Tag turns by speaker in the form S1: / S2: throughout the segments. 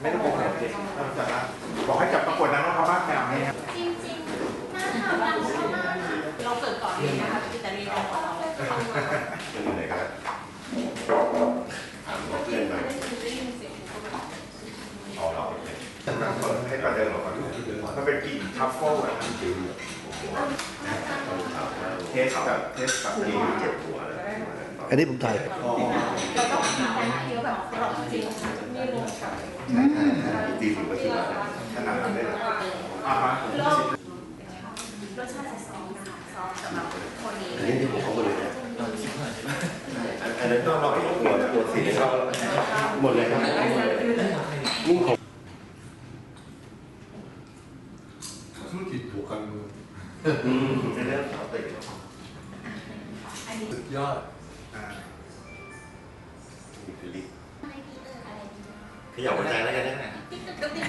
S1: ได้ไม่ได้โกงหรอกเด็กจับนะบอกให้จับประกวดนะน้องเขาบ้านแมวนี่ครับ
S2: จริงๆน่าทำรังชอบมากค่ะ
S3: เราเกิดก่อนเองนะคะอิตาลีเราของเรา
S4: จะอยู่ไหนกันถามรถเล่นหน่อยเอาเราให้ประเด็นหรอกมันเป็นกลิ่นทัฟเฟิลอะเทสแบบเทสแบบนี้เจ็บหัวเลย
S5: อันนี้ผมถ่าย
S3: เราต้องกินแต่เคี้ยวแบบกรอบจริงไม่รว มกับ
S4: ตีถึงก็คือขนาดนั้นได้เลย
S1: อ่าฮะ
S3: รสชาติจะซอฟนะคะซอฟสำหรับคนนี้
S4: อันนี้ที่ผมเขาหมดเลยนะอันนั้นต้องเราให้หัวหัวสีเขาหมดเลยครับนิ่งของ
S6: ธุรกิจบวกการเมือง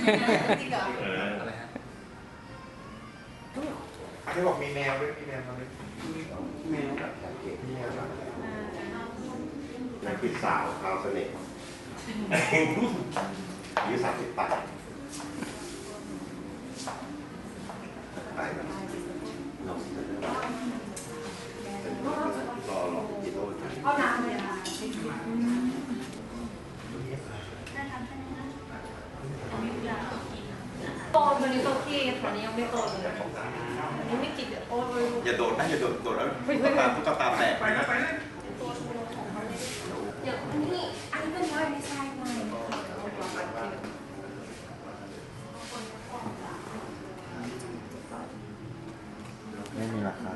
S4: ติ๊ก
S3: ติ๊กติ๊กเหรอ
S4: เออ
S1: อันที่บอกมีแมวด้วยมีแมวมาด้วยแมวแบบมีแมวแบบ
S4: นั่นคือสาวคาวเสน่ห์อายุสามสิบแปดตายแบบน้องจะเริ่มรอรอกินโลกัน
S3: เอาน้ำเลยค่ะ
S2: น่าทำแค่นั้นนะ
S3: โตมันนี้โตที่ตอนนี้ยังไม่โตเลยอันนี้ไม่กินเดี๋ยวโตเลย
S4: อย่าโดดนะอย่าโดดโดดแล้วตุ๊กตาตุ๊กตาแตก
S1: ไปนะไปนะ
S2: เดี๋ยวนี่อันนี้เป็นร้อยไม่ใช่ไหม
S1: ไม่มีราคา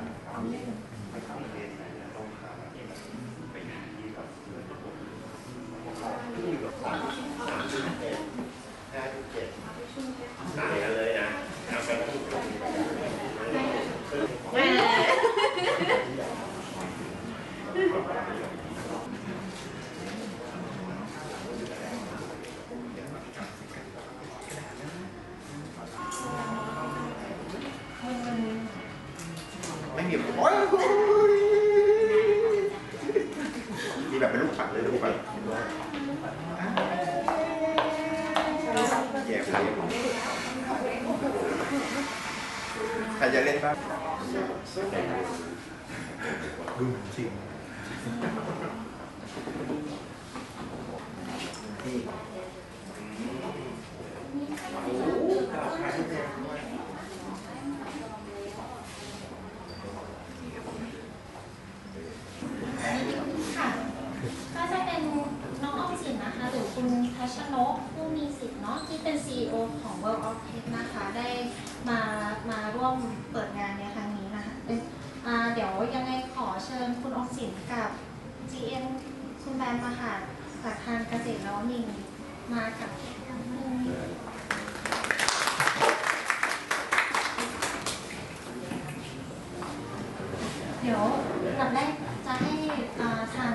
S4: ตายกันเลยนะเอาไป
S3: แม่
S1: ไม่มีโอ้ยมีแบบเป็นลูกปัดเลยลูกปัดแย่ไปใครจะเล่นบ้างดูจริงนี่
S2: ค่ะ ก็จะเป็นน้องออมสินนะคะ หรือคุณทัชนกผู้มีสิทธิ์เนาะที่เป็น CEO ของ World of Tech นะคะ ได้มามาร่วมเปิดงานในครั้งนี้นะคะเอ้ยอ่าเดี๋ยวยังไงขอเชิญคุณออมสินกับ GM คุณแบมมาค่ะจากทางเกษตรแล้วนิงมากับทั้งหนึ่ง เดี๋ยวลำแรกจะให้อ่าทาง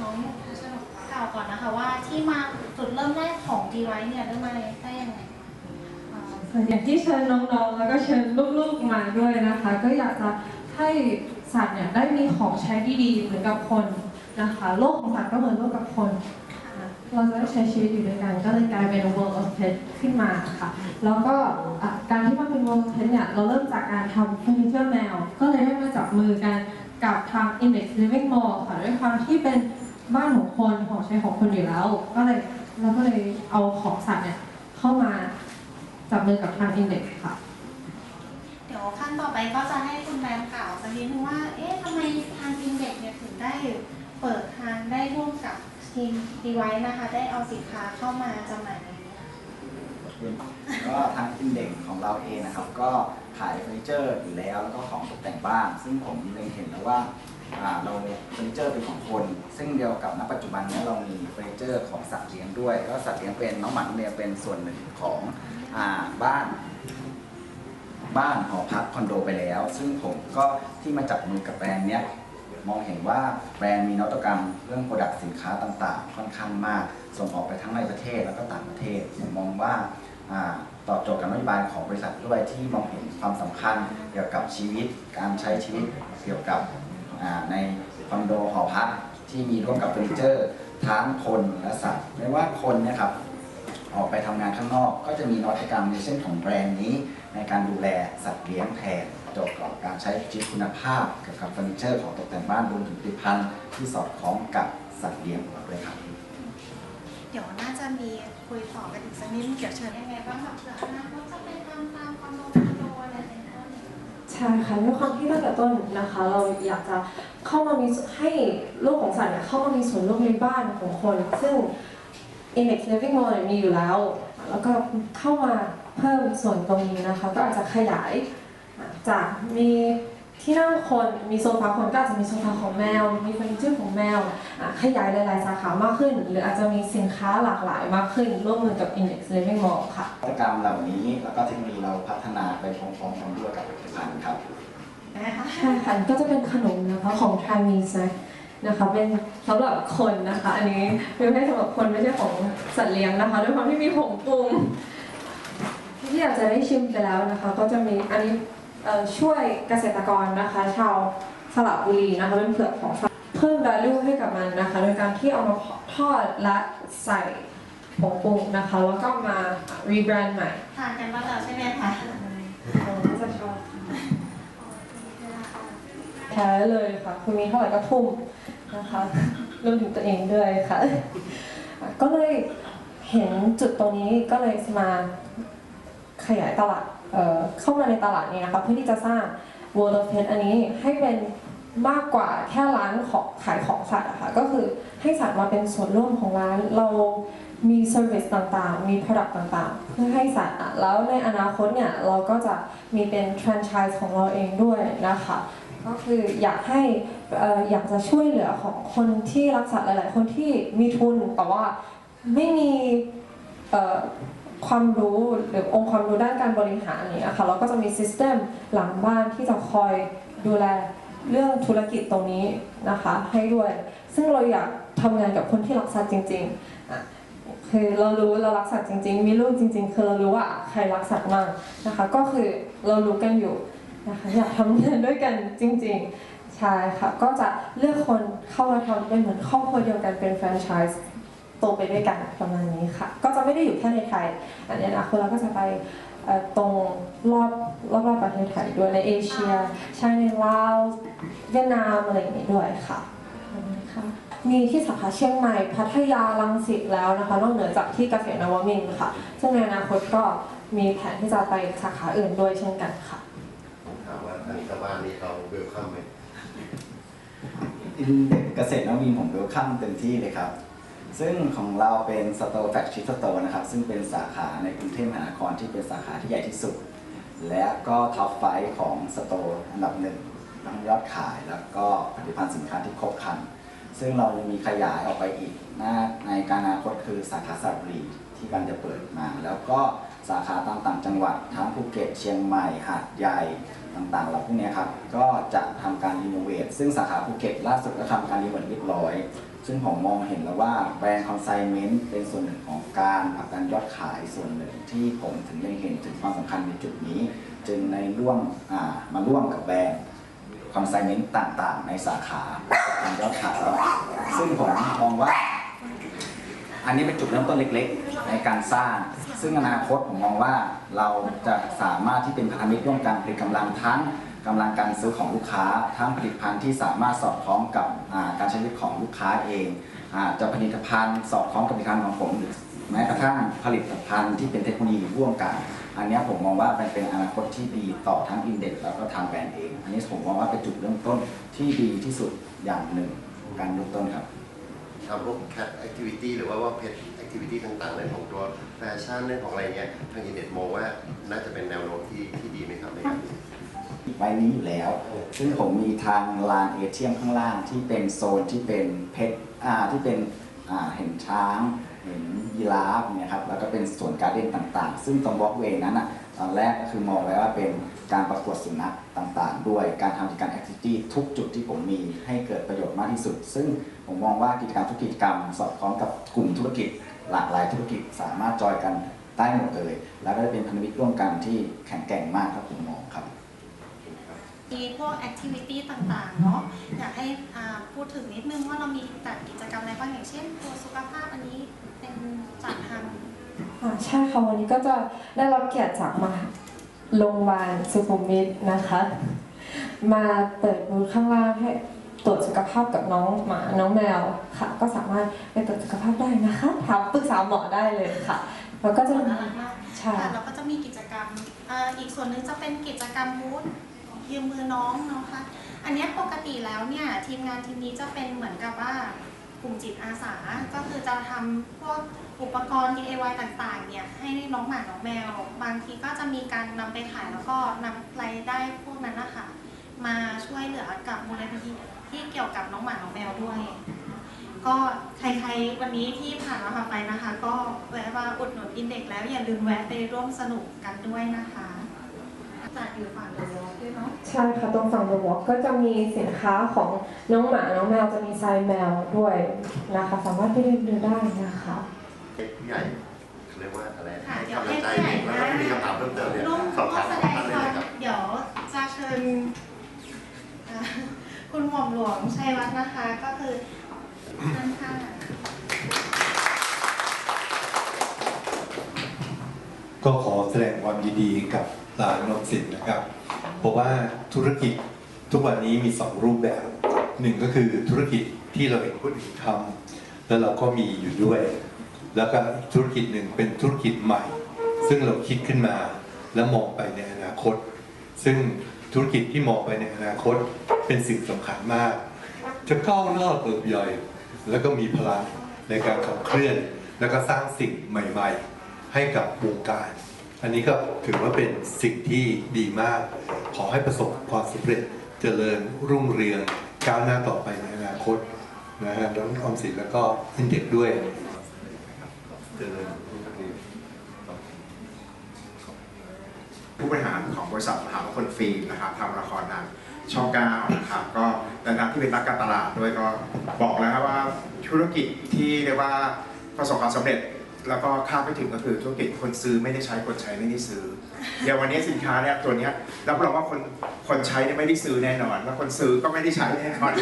S2: น้องทัชนกกล่าวก่อนนะคะว่าที่มาจุดเริ่มแรกของ ดีไวเนี่ยเริ่มมาได้ยังไงอ
S7: ย่างที่เชิญน้องๆ แล้วก็เชิญลูกๆมาด้วยนะคะ ก็อยากจะให้สัตว์เนี่ยได้มีของใช้ดีๆเหมือนกับคนนะคะโลกของสัตว์ก็เหมือนโลกกับคนเราจะได้ใช้ชีวิตอยู่ด้วยกันก็เลยกลายเป็น World of Pet ขึ้นมาค่ะ แล้วก็การที่มาเป็น World of Pet เนี่ยเราเริ่มจากการทำเฟอร์นิเจอร์แมว ก็เลยได้มาจับมือกันกับทาง Index Living Mall ค่ะด้วยความที่เป็นบ้านของคนของใช้ของคนอยู่แล้ว ก็เลย เราก็เลยเอาของสัตว์เนี่ยเข้ามาจับมือกับทาง Index ค่ะ
S2: เดี๋ยวขั้นต่อไปก็จะให้คุณแบมกล่าวสักนิดนึงว่า เอ๊ะทำไมทางอินเด็กเนี่ยถึงได้เปิดทางได้ร่วมกับทีมดีไวนะคะ ได้เอาสินค้าเข้ามาจำหน่ายในนี้ค่ะ
S8: ก็ทางอินเด็กของเราเองนะครับ ก็ขายเฟอร์นิเจอร์อยู่แล้วแล้วก็ของตกแต่งบ้าน ซึ่งผมเล็งเห็นแล้วว่าอ่า เราเฟอร์นิเจอร์เป็นของคน ซึ่งเดียวกับณปัจจุบันนี้เรามีเฟอร์นิเจอร์ของสัตว์เลี้ยงด้วย ก็สัตว์เลี้ยงเป็นน้องหมาเนี่ยเป็นส่วนหนึ่งของอบ้านบ้านหอพักคอนโดไปแล้ว ซึ่งผมก็ที่มาจับมือกับแบรนด์เนี้ยมองเห็นว่าแบรนด์มีนวัตกรรมเรื่องโปรดักต์สินค้าต่างๆ ค่อนข้างมาก ส่งออกไปทั้งในประเทศแล้วก็ต่างประเทศผมมองว่าอ่าตอบโจทย์กับนโยบายของบริษัทด้วยที่มองเห็นความสำคัญเกี่ยวกับชีวิต การใช้ชีวิตเกี่ยวกับ ในคอนโดหอพักที่มีร่วมกับเฟอร์นิเจอร์ทั้งคนและสัตว์ไม่ว่าคนเนะครับออกไปทำงานข้างนอก ก็จะมีนวัตกรรมในเส้นของแบรนด์นี้ ในการดูแลสัตว์เลี้ยงแทนเกี่ยวกับการใช้ชีวิตคุณภาพเกี่ยวกับเฟอร์นิเจอร์ของตกแต่งบ้านรวมถึงผลิตภัณฑ์ที่สอดคล้องกับสัตว์เลี้ยงของเราด้วยครับ
S2: เดี๋ยวน่าจะมีคุยต่อกันอีกสักนิดเดี๋ยวเชิญ
S9: ยังไงบ้างแบบเผื่ออนาคตจะไปทำตามคอนโดคอนโดอะไรเป็นต้น
S7: ใช่ค่ะด้วยความที่ตั้งแต่ต้นนะคะ เราอยากจะเข้ามามีให้โลกของสัตว์เนี่ยเข้ามามีส่วนร่วมในบ้านของคน ซึ่ง Index Living Mall เนี่ยมีอยู่แล้ว แล้วก็เข้ามาเพิ่มส่วนตรงนี้นะคะ ก็อาจจะขยายจากมี ที่นั่งคนมีโซฟาคนก็อาจจะมีโซฟาของแมว มีเฟอร์นิเจอร์ของแมวอะขยายหลาย ๆ สาขามากขึ้น หรืออาจจะมีสินค้าหลากหลายมากขึ้น ร่วมมือกับ Index Living Mall ค่ะ
S8: นวัตกรรมเหล่านี้แล้วก็เทคโนโลยีเราพัฒนาไปพร้อมๆกันด้วยกับผลิตภัณฑ์ครับ
S2: นะคะ
S7: ใช่ค่ะก็จะเป็นขนมนะคะของทามีสนะคะเป็นสำหรับคนนะคะ อันนี้ไม่ใช่สำหรับคนไม่ใช่ของสัตว์เลี้ยงนะคะ ด้วยความที่มีผงปรุงที่อยากจะได้ชิมไปแล้วนะคะ ก็จะมีอันนี้เอ่อ ช่วยเกษตรกรนะคะ ชาวสระบุรีนะคะเป็นเผือกของสัตว์เพิ่ม value ให้กับมันนะคะ โดยการที่เอามาทอดและใส่ผงปรุงนะคะ แล้วก็มา rebrand ใหม่
S9: ทานกันบ้างแล้วใช่ไหมคะ
S7: เราก็จะชอบแพ้เลยค่ะคุณมีเท่าไหร่ก็ทุ่มนะคะรวมถึงตัวเองด้วยค่ะ ก็เลยเห็นจุดตรงนี้ก็เลยมาขยายตลาด เข้ามาในตลาดนี้นะคะเพื่อที่จะสร้าง World of Pet อันนี้ให้เป็นมากกว่าแค่ร้านของขายของสัตว์อะค่ะก็คือให้สัตว์มาเป็นส่วนร่วมของร้านเรามีเซอร์วิสต่างๆ มี Product ต่างๆ เพื่อให้สัตว์แล้วในอนาคตเนี่ย เราก็จะมีเป็นแฟรนไชส์ของเราเองด้วยนะคะ ก็คืออยากให้อยากจะช่วยเหลือของคนที่รักสัตว์หลายๆ คนที่มีทุนแต่ว่าไม่มี ความรู้หรือองค์ความรู้ด้านการบริหารอย่างนี้ค่ะเราก็จะมีซิสเต็มหลังบ้านที่จะคอยดูแลเรื่องธุรกิจตรงนี้นะคะให้ด้วย ซึ่งเราอยากทำงานกับคนที่รักสัตว์จริงๆคือเรารู้เรารักสัตว์จริง ๆ มีลูกจริง ๆ คือเรารู้ว่าใครรักสัตว์มากนะคะก็คือเรารู้กันอยู่นะคะอยากทำงานด้วยกันจริงๆใช่ค่ะก็จะเลือกคนเข้ามาทำเป็นเหมือนครอบครัวเดียวกันเป็นแฟรนไชส์ โตไปด้วยกันประมาณนี้ค่ะ ก็จะไม่ได้อยู่แค่ในไทย อันนี้นะคือเราก็จะไปเอ่อตรงรอบรอบๆประเทศไทยด้วยในเอเชียใช่ในลาวเวียดนามอะไรอย่างนี้ด้วยค่ะขอบคุณค่ะมีที่สาขาเชียงใหม่พัทยาลังสิตแล้วนะคะนอกเหนือจากที่เกษตรนวมินทร์ค่ะ ซึ่งในอนาคตก็มีแผนที่จะไปสาขาอื่นด้วยเช่นกันค่ะ
S4: ถามว่าทางชาวบ้านนี่เขาเวลคัมไหม
S8: อินเด็กเกษตรนวินผมเวลคัมเต็มที่เลยครับ ซึ่งของเราเป็นสโตร์แฟคชิพสโตร์นะครับ ซึ่งเป็นสาขาในกรุงเทพมหานครที่เป็นสาขาที่ใหญ่ที่สุด และก็ท็อปไฟของสโตร์อันดับหนึ่งทั้งยอดขายแล้วก็ผลิตภัณฑ์สินค้าที่ครบครัน ซึ่งเรายังมีขยายออกไปอีกหน้าในการอนาคตคือสาขาสระบุรีที่กำลังจะเปิดมา แล้วก็สาขาตามต่างจังหวัดทั้งภูเก็ตเชียงใหม่หาดใหญ่ต่างๆเหล่าพวกนี้ครับก็จะทำการรีโนเวทซึ่งสาขาภูเก็ตล่าสุดก็ทำการรีโนเวทเรียบร้อย ซึ่งผมมองเห็นแล้วว่าแบรนด์คอนไซเมนต์เป็นส่วนหนึ่งของการผลักดันยอดขายส่วนหนึ่งที่ผมถึงได้เห็นถึงความสำคัญในจุดนี้ จึงในร่วมมาร่วมกับแบรนด์คอนไซเมนต์ต่างๆ ในสาขาการยอดขายซึ่งผมมองว่าอันนี้เป็นจุดเริ่มต้นเล็กๆ ในการสร้าง ซึ่งอนาคตผมมองว่าเราจะสามารถที่เป็นพันธมิตรร่วมกันผลิตกำลังทั้ง กำลังการซื้อของลูกค้า ทั้งผลิตภัณฑ์ที่สามารถสอดคล้องกับการใช้ชีวิตของลูกค้าเองอาจะผลิตภัณฑ์สอดคล้องกับผลิตภัณฑ์ของผมหรือแม้กระทั่งผลิตภัณฑ์ที่เป็นเทคโนโลยีร่วมกัน อันนี้ผมมองว่ามันเป็นอนาคตที่ดีต่อทั้งอินเด็กแล้วก็ทางแบรนด์เอง อันนี้ผมมองว่าเป็นจุดเริ่มต้นที่ดีที่สุดอย่างหนึ่งการเริ่มต้นครับ
S4: ทำพวกแคทแอคทิวิตี้หรือว่าว่าเพจแอคทิวิตี้ต่างๆเรื่องของตัวแฟชั่นเรื่องของอะไรเงี้ยทางอินเด็ดมองว่าน่าจะเป็นแนวโน้มที่ที่ดีไหมครับในการ นี้
S8: ไว้นี้อยู่แล้ว ซึ่งผมมีทางลานเอเทียมข้างล่างที่เป็นโซนที่เป็นเพชรอ่าที่เป็นอ่าเห็นช้าง เห็นยีราฟเนี่ยครับแล้วก็เป็นสวนการ์เด้นต่างๆ ซึ่งตรงวอล์กเวย์นั้นอะตอนแรกก็คือมองไว้ว่าเป็นการประกวดสุนัขต่างๆ ด้วยการทำกิจกรรมแอคทิวิตี้ทุกจุดที่ผมมีให้เกิดประโยชน์มากที่สุด ซึ่งผมมองว่ากิจกรรมทุกกิจกรรม สอดคล้องกับกลุ่มธุรกิจ หลากหลายธุรกิจสามารถจอยกันได้หมดเลย แล้วก็เป็นพันธมิตรร่วมกันที่แข็งแกร่งมากครับผมมองครับ
S2: มีพวกแอคทิวิตี้ต่างๆเนาะอยากให้อ่าพูดถึงนิดนึงว่าเรามีจัดกิจกรรมอะไรบ้างอย่างเช่นตัวสุขภาพอันนี้เป็นจัดทำ
S7: อ่าใช่ค่ะวันนี้ก็จะได้รับเกียรติจากมาโรงพยาบาลสุขุมวิทนะคะ มาเปิดบูธข้างล่างให้ตรวจสุขภาพกับน้องหมาน้องแมวค่ะ ก็สามารถไปตรวจสุขภาพได้นะคะถามปรึกษาหมอได้เลยค่ะแล้วก็จะมี
S2: น่ารักมาก
S7: ใช่
S2: ค่ะแล้วก็จะมีกิจกรรมอ่าอีกส่วนหนึ่งจะเป็นกิจกรรมบูธ ยืมมือน้องเนาะคะอันนี้ปกติแล้วเนี่ยทีมงานทีมนี้จะเป็นเหมือนกับว่ากลุ่มจิตอาสาก็คือจะทำพวกอุปกรณ์ DIY ต่างๆ เนี่ยให้น้องหมาน้องแมว บางทีก็จะมีการนำไปขายแล้วก็นำรายได้พวกนั้นนะคะมาช่วยเหลือกับมูลนิธิที่เกี่ยวกับน้องหมาน้องแมวด้วย ก็ใครๆวันนี้ที่ผ่านมาผ่านไปนะคะ ก็แวะมาอุดหนุนอินเด็กแล้วอย่าลืมแวะไปร่วมสนุกกันด้วยนะคะ จัดอยู่ฝั่งเดียวด้วยเนาะ
S7: ใช่ค่ะตรงฝั่งเดอะวอล์กก็จะมีสินค้าของน้องหมาน้องแมวจะมีทรายแมวด้วยนะคะ สามารถไปเลือกดูได้นะคะ
S4: ผู้ใหญ่เขาเรียกว่าอะไร
S2: ค่ะ
S4: ให้
S2: เดี๋ยว
S4: กำลั
S2: ให้
S4: งใจ
S2: ผู้ใหญ่
S4: เด็กแล้วก็มีคำถามเพิ่มเติมเนี่ย
S2: ร่วม
S4: สอบ
S2: ร่ว
S4: ถาม
S2: มแสดง
S4: ท่าน
S2: ค
S4: เล
S2: วายม
S4: นะครับ
S2: เดี๋ยวจะเชิญอ่าคุณหม่อมหลวงชัยวัฒน์นะคะ ก็คือท่านค่ะ
S6: ก็ขอแสดงความยินดีกับ ร้านนมสินนะครับ เพราะว่าธุรกิจทุกวันนี้มีสองรูปแบบหนึ่งก็คือธุรกิจที่เราเห็นคนอื่นทำแล้วเราก็มีอยู่ด้วย แล้วก็ธุรกิจหนึ่งเป็นธุรกิจใหม่ ซึ่งเราคิดขึ้นมาและมองไปในอนาคต ซึ่งธุรกิจที่มองไปในอนาคตเป็นสิ่งสำคัญมาก จะก้าวหน้าเติบใหญ่แล้วก็มีพลังในการขับเคลื่อน แล้วก็สร้างสิ่งใหม่ ๆ ให้กับวงการ อันนี้ก็ถือว่าเป็นสิ่งที่ดีมาก ขอให้ประสบความสำเร็จเจริญรุ่งเรืองก้าวหน้าต่อไปในอนาคตนะฮะทั้งออมสินแล้วก็อินเด็กด้วยเจริญรุ่งเรือง
S1: ผู้บริหารของบริษัทมหาคลฟิล์มนะครับทำละครนางช่องเก้านะครับก็ในฐานะที่เป็นนักการตลาดด้วยก็บอกแล้วครับว่าธุรกิจที่เรียกว่าประสบความสำเร็จ แล้วก็คาไม่ถึงก็คือธุรกิจคนซื้อไม่ได้ใช้คนใช้ไม่ได้ซื้ออย่างวันนี้สินค้าเนี่ยตัวเนี้ยรับรองว่าคนคนใช้เนี่ยไม่ได้ซื้อแน่นอน แล้วคนซื้อก็ไม่ได้ใช้แน่นอน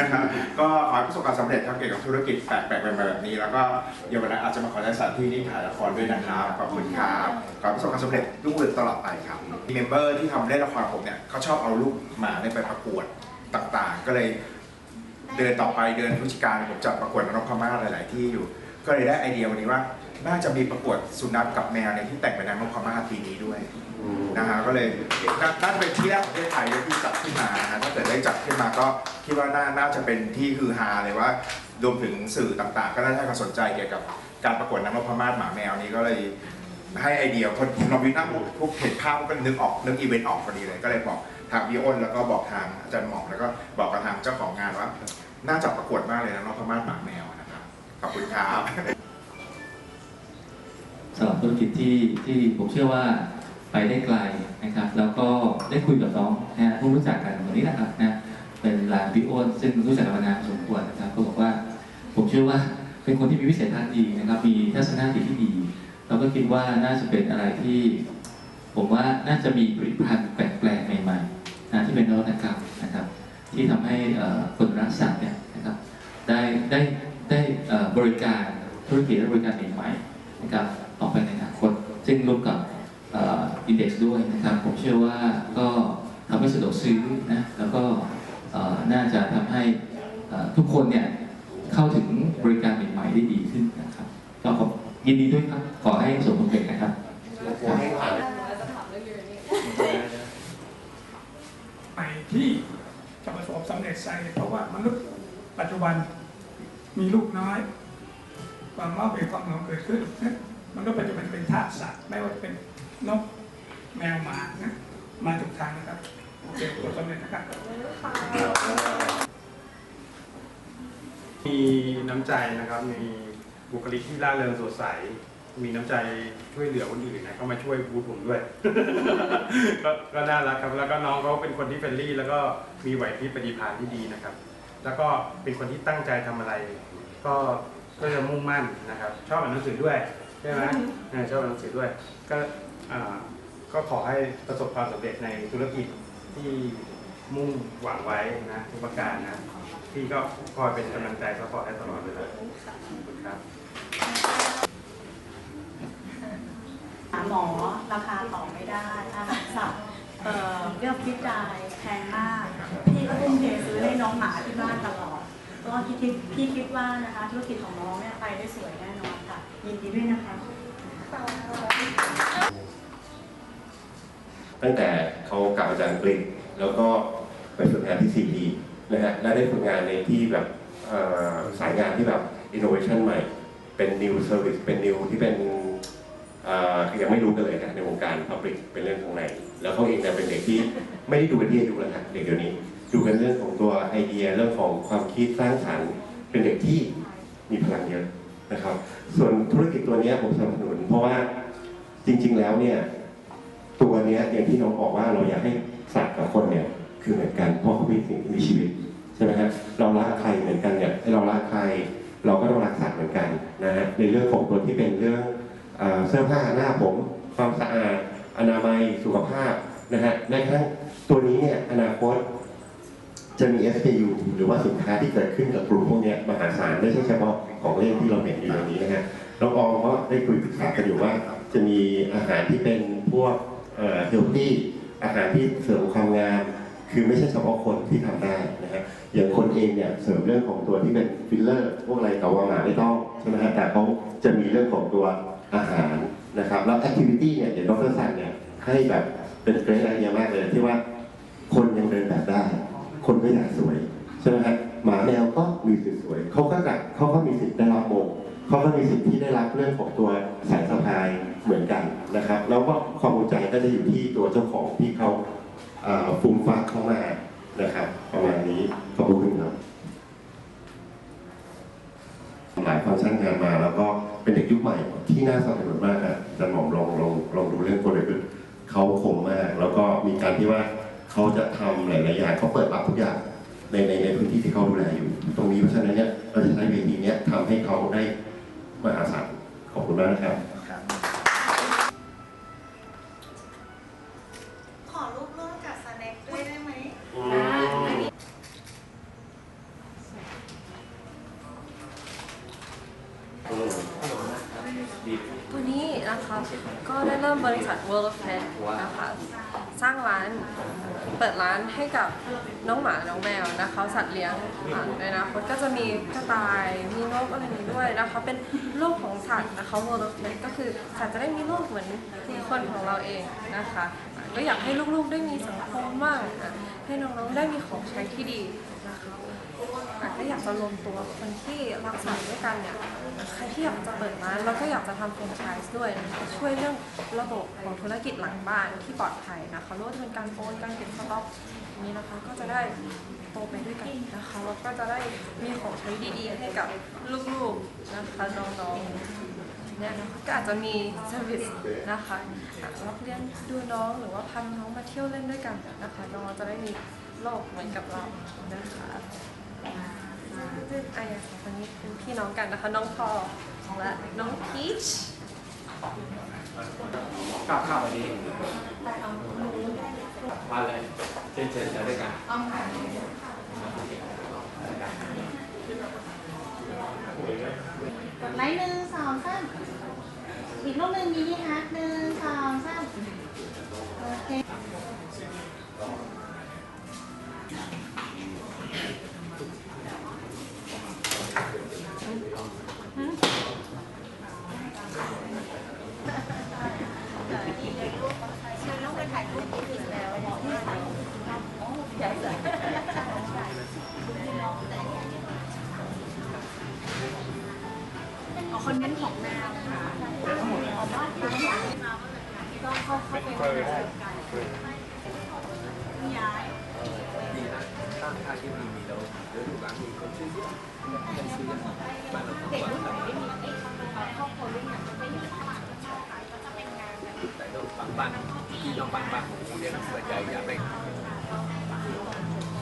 S1: นะครับก็ขอให้ประสบความสำเร็จครับเกี่ยวกับธุรกิจแปลกๆแบบนี้ แล้วก็เดี๋ยววันนั้นอาจจะมาขอใช้สถานที่ที่ถ่ายละครด้วยนะครับขอบคุณครับขอให้ประสบความสำเร็จรุ่งเรืองตลอดไปครับมีเมมเบอร์ที่ทำเล่นละครผมเนี่ยเขาชอบเอาลูกหมาเนี่ยไปประกวดต่างๆ ก็เลยเดือนต่อไปเดือนพฤศจิกายนผมจัดประกวดนกพม่าหลาย ๆ ที่อยู่ ก็เลยได้ไอเดียวันนี้ว่า น่าจะมีประกวดสุนัขกับแมวเนี่ยที่แต่งเป็นนางนกพม่าปีนี้ด้วยนะฮะก็เลยน่าน่าจะเป็นที่แรกของประเทศไทยเลยที่จัดขึ้นมานะฮะถ้าเกิดได้จัดขึ้นมาก็คิดว่าน่าน่าจะเป็นที่ฮือฮาเลยว่า รวมถึงสื่อต่างๆ ก็น่าจะให้ความสนใจเกี่ยวกับการประกวดนางนกพม่าหมาแมวนี้ก็เลยให้ไอเดียคนเราวินั่งพวกเห็นภาพก็นึกออกนึกอีเวนต์ออกพอดีเลยก็เลยบอกทางพี่อ้นแล้วก็บอกทางอาจารย์หมอกแล้วก็บอกกับทางเจ้าของงานว่า น่าจะประกวดมากเลยนะนกพม่าหมาแมวนะครับขอบคุณครับ
S10: สำหรับธุรกิจที่ที่ผมเชื่อว่าไปได้ไกลนะครับ แล้วก็ได้คุยกับน้องนะฮะผู้รู้จักกันวันนี้นะครับนะเป็นหลานพี่โอนซึ่งรู้จักกันมานานสมควรนะครับก็บอกว่าผมเชื่อว่าเป็นคนที่มีวิสัยทัศน์ดีนะครับ มีทัศนคติที่ดีเราก็คิดว่าน่าจะเป็นอะไรที่ ผมว่าน่าจะมีผลิตภัณฑ์แปลกๆใหม่ๆนะที่เป็นนวัตกรรมนะครับ ที่ทำให้คนรักสัตว์เนี่ยนะครับได้ได้ได้บริการธุรกิจและบริการใหม่ๆนะครับ ออกไปในอนาคตซึ่งร่วมกับอินเด็กซ์ด้วยนะครับ ผมเชื่อว่าก็ทำให้สะดวกซื้อนะแล้วก็น่าจะทำให้ทุกคนเนี่ยเข้าถึงบริการใหม่ๆได้ดีขึ้นนะครับก็ขอยินดีด้วยครับ ขอให้ประสบความสำเร็จนะครับ
S11: ไปที่จะประสบสำเร็จใส่เพราะว่ามนุษย์ปัจจุบันมีลูกน้อย ความว่าเบียความหลงเกิดขึ้นนะ มันก็เปัจจุบันเป็นทาสสัตว์ไม่ว่าจะเป็นนกแมวหมานะมาถูกทางนะครับโอเคประสบความสำเร็จนะครับ
S12: มีน้ำใจนะครับมีบุคลิกที่ร่าเริงสดใส มีน้ำใจช่วยเหลือคนอื่นนะก็มาช่วยบูธผมด้วยก็ก็น่ารักครับ แล้วก็น้องเขาเป็นคนที่เฟรนลี่ แล้วก็มีไหวพริบปฏิภาณที่ดีนะครับ แล้วก็เป็นคนที่ตั้งใจทำอะไร ก็ก็จะมุ่งมั่นนะครับ ชอบอ่านหนังสือด้วย ใช่ไหมอชอบอ่านหนังสือด้วย ก็ก็ขอให้ประสบความสำเร็จในธุรกิจที่มุ่งหวังไว้นะทุกประการนะพี่ก็คอยเป็นกำลังใจซัพพอร์ตให้ตลอดเลาขอบคุณครับ
S3: หาหมอราคาต่อไม่ได้อาหารสัตว์เอ่อยอดพิจายแพงมาก พี่ก็ทุ่มเทซื้อให้น้องหมาที่บ้านตลอด ก็คิดพี่คิดว่านะคะธุรกิจของน้องเนี่ยไปได้สวยแน่นอน ยินดีด้วยนะคะ
S13: ตั้งแต่เขากลับมาจากอังกฤษแล้วก็ไปฝึกงานที่ซีพีนะฮะ และได้ฝึกงานในที่แบบสายงานที่แบบ innovation ใหม่ เป็น new service เป็น new ที่เป็นยังไม่รู้กันเลยนะในวงการ public เป็นเรื่องของไหน แล้วเขาเองเนี่ยเป็นเด็กที่ไม่ได้ดูกันที่อายุแล้วนะเด็กเดี๋ยวนี้ดูกันเรื่องของตัวไอเดียเรื่องของความคิดสร้างสรรค์ เป็นเด็กที่มีพลังเยอะ นะครับ ส่วนธุรกิจตัวนี้ผมสนับสนุน เพราะว่าจริง ๆ แล้วเนี่ยตัวนี้อย่างที่น้องบอกว่าเราอยากให้สัตว์กับคนเนี่ยคือเหมือนกันเพราะเขาเป็นสิ่งที่มีชีวิตใช่ไหมฮะเรารักใครเหมือนกันเนี่ยเรารักใครเราก็ต้องรักสัตว์เหมือนกันนะฮะในเรื่องของตัวที่เป็นเรื่องเสื้อผ้าหน้าผม ความสะอาดอนามัยสุขภาพนะฮะแม้กระทั่งตัวนี้เนี่ยอนาคตจะมี SKU หรือว่าสินค้าที่เกิดขึ้นกับกลุ่มพวกนี้มหาศาลไม่ใช่เฉพาะ ของเล่นที่เราเห็นอยู่อย่างนี้นะฮะน้องออมก็ได้คุยปรึกษากันอยู่ว่า จะมีอาหารที่เป็นพวกเฮลตี้อาหารที่เสริมความงามคือไม่ใช่เฉพาะคนที่ทำได้นะฮะอย่างคนเองเนี่ยเสริมเรื่องของตัวที่เป็นฟิลเลอร์ พวกอะไรกับวางหมาไม่ต้องใช่ไหมฮะแต่เขาจะมีเรื่องของตัวอาหารนะครับแล้วแอคทิวิตี้เนี่ยเดี๋ยวดรสันเนี่ยให้แบบเป็นเกรดไอเดียมากเลยที่ว่าคนยังเดินแบบได้ คนก็อยากสวยใช่ไหมฮะ หมาแมวก็มีสิทธิ์สวย เขาก็กัเขาก็มีสิทธิ์ได้รับมงเขาก็มีสิทธิ์ที่ได้รับเรื่องของตัวสายสะพายเหมือนกันนะครับ แล้วก็ความภูมิใจก็จะอยู่ที่ตัวเจ้าของที่เขาฟุ้งฟักเข้ามานะครับประมาณนี้ขอบคุณครับหลายฟังก์ชันงานมาแล้วก็เป็นเด็กยุคใหม่ที่น่าสนับสนุนมากนะจันหมอมลองลองลองดูเรื่องตัวเด็กดูเขาคมมาก แล้วก็มีการที่ว่าเขาจะทำหลายๆอย่างเขาเปิดรับทุกอย่าง ในในในพื้นที่ที่เขาดูแลอยู่ ตรงนี้เพราะฉะนั้นเนี่ยเราจะใช้เวทีเนี้ยทำให้เขาได้มหาศาลขอบคุณมากนะครับ
S2: ด้วย
S7: นะคะเป็นโลกของสัตว์นะคะ World of Pet ก็คือสัตว์จะได้มีโลกเหมือนคนของเราเองนะคะก็อยากให้ลูกๆได้มีสังคมบ้างให้น้องๆได้มีของใช้ที่ดี ค่ะก็อยากจะรวมตัวคนที่รักสัตว์ด้วยกันเนี่ยใครที่อยากจะเปิดร้านแล้วก็อยากจะทำแฟรนไชส์ด้วยนะคะช่วยเรื่องระบบของธุรกิจหลังบ้านที่ปลอดภัยนะคะไม่ว่าจะเป็นการโอนการเก็บสต็อกอย่างนี้นะคะก็จะได้โตไปด้วยกันนะคะแล้วก็จะได้มีของใช้ดีๆ ให้กับลูกๆนะคะน้องๆเนี่ยนะคะก็อาจจะมีเซอร์วิสนะคะอะรับเลี้ยงดูน้องหรือว่าพาน้องมาเที่ยวเล่นด้วยกันนะคะน้องจะได้มีโลกเหมือนกับเรานะคะ ซึ่งไอ้สองคนนี้เป็นพี่น้องกันนะคะ น้องพอและน้องพีช
S14: กลับข่าววันนี้มาเลยเชิญเชิญจะด้วยกัน
S2: กดไลค์หนึ่งสองสามอีกรูปหนึ่งมินิฮาร์ดหนึ่งสองสามโอเค
S3: ขอค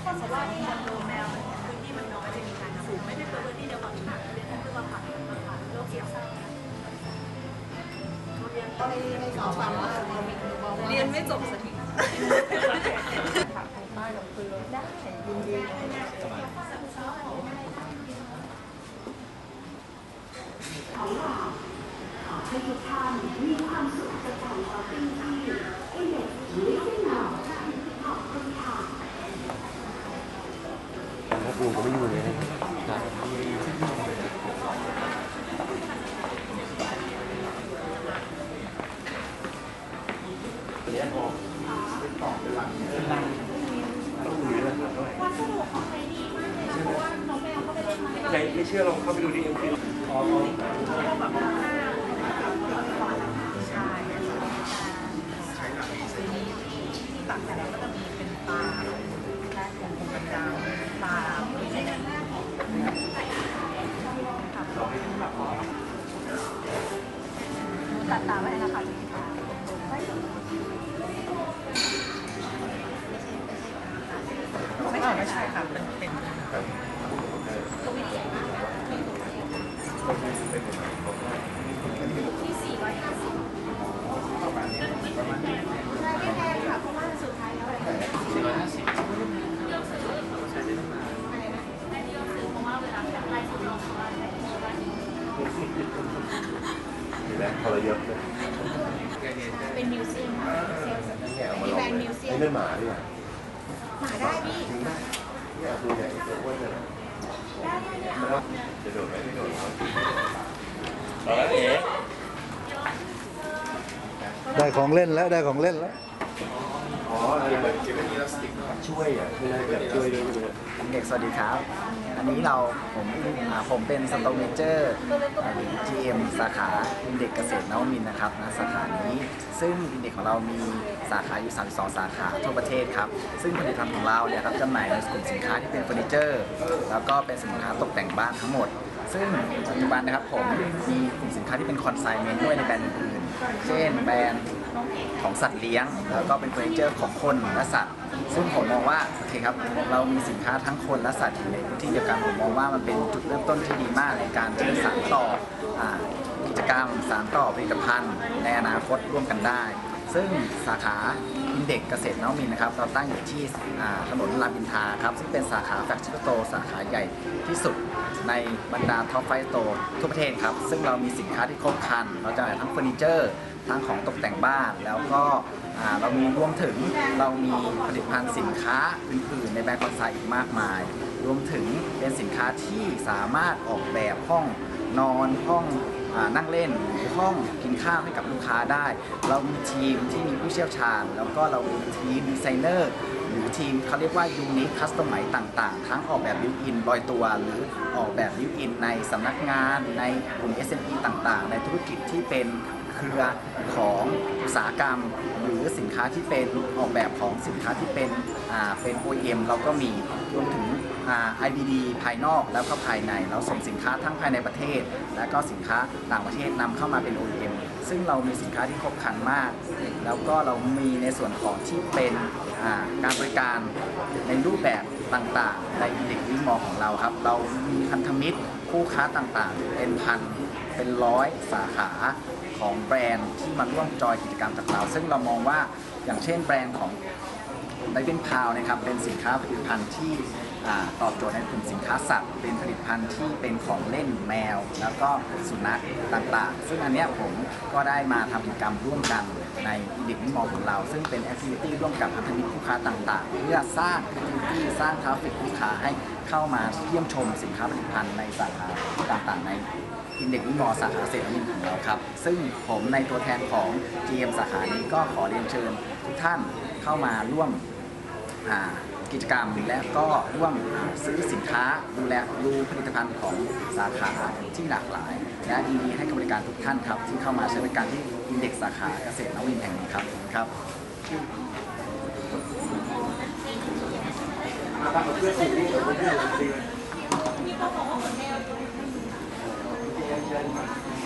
S3: คน
S15: สำ
S3: หรับคนดูแมวพื้นที่มันน้อยจะมีการสูงไม่ได้เป็นพื้นที่เดียวกับที่หนักเรียนคือมาผักมาผักโลกเสียบซ่าเรียนก็ไม่ไม่สอบว่า
S16: เรียนไม่จบสักที
S17: ให้ทุกท่านมีความสุขจากการช้อปปิ้งที่อินเด็กซ์ลิสติ้งเราขอบคุณค่ะ
S15: ถ้าปูก็ไม่อยู่เลยนะเรียนออกเป็นต่อเป็นหลังเป็นหลังต้องมีเรื่องหลังด้วย
S9: วัสดุของใครดีมากเลยนะเพราะว่าน้องแมวเขา ไปเล่นมา
S15: ใครไม่เชื่อลองเข้าไปดูที่เอ็มพีอ๋อ
S3: ใช่ใช้หลักมีสีที่ตัดแต่แล้วก็จะมีเป็นปลาแค่ของคนประจำปลาไม่ใช่กันแรกตัดตาไว้นะคะไม่ใช่ไม่ใช่ค่ะเป็นเป็น
S9: ที่สี่ร้อยห้าสิบไม่แพงค่ะเพราะว่าสุดท้ายแล้วอะไรนะ
S15: สี่ร้อยห้าสิบ
S9: เลือกซื้อใช้ได้ตั้งนานอะไรนะแต่เลือกซื้อเพราะว่าเวลาแบบไล่ซื้อเราเขาว่าได้ที่ว่า
S13: เห็นไหมพอเราเยอะเลย
S9: เป็นมิวเซียมเซียม
S13: เนี่ยเอามา
S9: มี
S13: ลอ
S9: แบร
S13: ง
S9: นด์มิวเซียม
S13: นี่เป็นหมาด้วย
S9: หมาได้พี่
S13: เนี่ยตัวใหญ่ตัวอ้วนเลย
S9: ได้ได้ได้
S13: ไม่ว่าจะโดดไหมไม่โดดเขา
S15: เอาละเอ๋
S5: ได้ของเล่นแล้วได้ของเล่นแล้ว
S13: อ๋ออะไรแบบเก็บไว้ที่พลาสติกช่วยอะช่วยแบบช่วยด้วยใช่ไหม
S8: เด็กสวัสดีครับ อันนี้เราผมผมเป็นสโตเมเจอร์หรือ GM สาขาอินเด็กเกษตรนวมินนะครับณสาขานี้ ซึ่งอินเด็กของเรามีสาขาอยู่ 32 สาขาทั่วประเทศครับ ซึ่งผลิตภัณฑ์ของเราเนี่ยครับจำหน่ายในกลุ่มสินค้าที่เป็นเฟอร์นิเจอร์ แล้วก็เป็นสินค้าตกแต่งบ้านทั้งหมด ซึ่งปัจจุบันนะครับผมมีกลุ่มสินค้าที่เป็นคอนไซเมนต์ด้วยในแบรนด์อื่น เช่นแบรนด์ ของสัตว์เลี้ยง แล้วก็เป็นเฟอร์นิเจอร์ของคนและสัตว์ ซึ่งผมมองว่าโอเคครับเรามีสินค้าทั้งคนและสัตว์อยู่ในพื้นที่เดียวกันผมมองว่ามันเป็นจุดเริ่มต้นที่ดีมากในการที่สานต่อกิจกรรมสานต่อผลิตภัณฑ์ ในอนาคตร่วมกันได้ ซึ่งสาขาอินเด็กเกษตรนวมินนะครับ เราตั้งอยู่ที่ถนนรามอินทราครับ ซึ่งเป็นสาขาแฟคชิโตสาขาใหญ่ที่สุดในบรรดาท็อปไฟโตทั่วประเทศครับ ซึ่งเรามีสินค้าที่ครบครัน เราจะทั้งเฟอร์นิเจอร์ ทั้งของตกแต่งบ้านแล้วก็เรามีรวมถึงเรามีผลิตภัณฑ์สินค้าอื่นๆ ในแบรนด์คอนไซต์อีกมากมาย รวมถึงเป็นสินค้าที่สามารถออกแบบห้องนอนห้องอนั่งเล่นหรือห้องกินข้าวให้กับลูกค้าได้ เรามีทีมที่มีผู้เชี่ยวชาญ แล้วก็เรามีทีมดีไซเนอร์หรือทีมเขาเรียกว่ายูนิคคัสตอมไมต่างๆ ทั้งออกแบบบิวอินลอยตัว หรือออกแบบบิวอินในสำนักงาน ในกลุ่ม SME ต่างๆ ในธุรกิจที่เป็น เครือของอุตสาหกรรม หรือสินค้าที่เป็นออกแบบของสินค้าที่เป็นเป็น OEM เราก็มีรวมถึงอ่า IBD ภายนอกแล้วก็ภายใน เราส่งสินค้าทั้งภายในประเทศ และก็สินค้าต่างประเทศนำเข้ามาเป็น OEM ซึ่งเรามีสินค้าที่ครบครันมาก แล้วก็เรามีในส่วนของที่เป็นาการบริการในรูปแบบต่างๆ ในเด็กวิมอของเราครับ เรามีพันธมิตรคู่ค้าต่างๆ เป็นพันเป็นร้อยสาขา ของแบรนด์ที่มาร่วมจอยกิจกรรมจากเราซึ่งเรามองว่าอย่างเช่นแบรนด์ของไดเ n นพาวนะครับเป็นสินค้าผลิตภัณฑ์ที่ตอบโจทย์ในกลุ่มสินค้าสัตว์ เป็นผลิตภัณฑ์ที่เป็นของเล่นแมว แล้วก็สุนัขต่างๆ ซึ่งอันนี้ผมก็ได้มาทำกิจกรรมร่วมกันในอินดิ m นิมอลของเรา ซึ่งเป็นแอคทิวิตี้ร่วมกับพันธมิตรลูกค้าต่าง ๆ เพื่อสร้างแอคทิวิตี้สร้างทราฟฟิกลูกค้าให้เข้ามาเยี่ยมชมสินค้าผลิตภัณฑ์ในสาขาต่างๆ ใน อินเด็กวิมอสาขาเศรษฐกิจของเราครับ ซึ่งผมในตัวแทนของ GM สาขานี้ก็ขอเรียนเชิญทุกท่านเข้ามาร่วมกิจกรรมและก็ร่วมซื้อสินค้าดูแลดูผลิตภัณฑ์ของสาขาที่หลากหลาย และยินดีให้บริการทุกท่านครับ ที่เข้ามาใช้บริการที่อินเด็กสาขาเกษตรนวินแห่งนี้ครับครับ
S18: เขา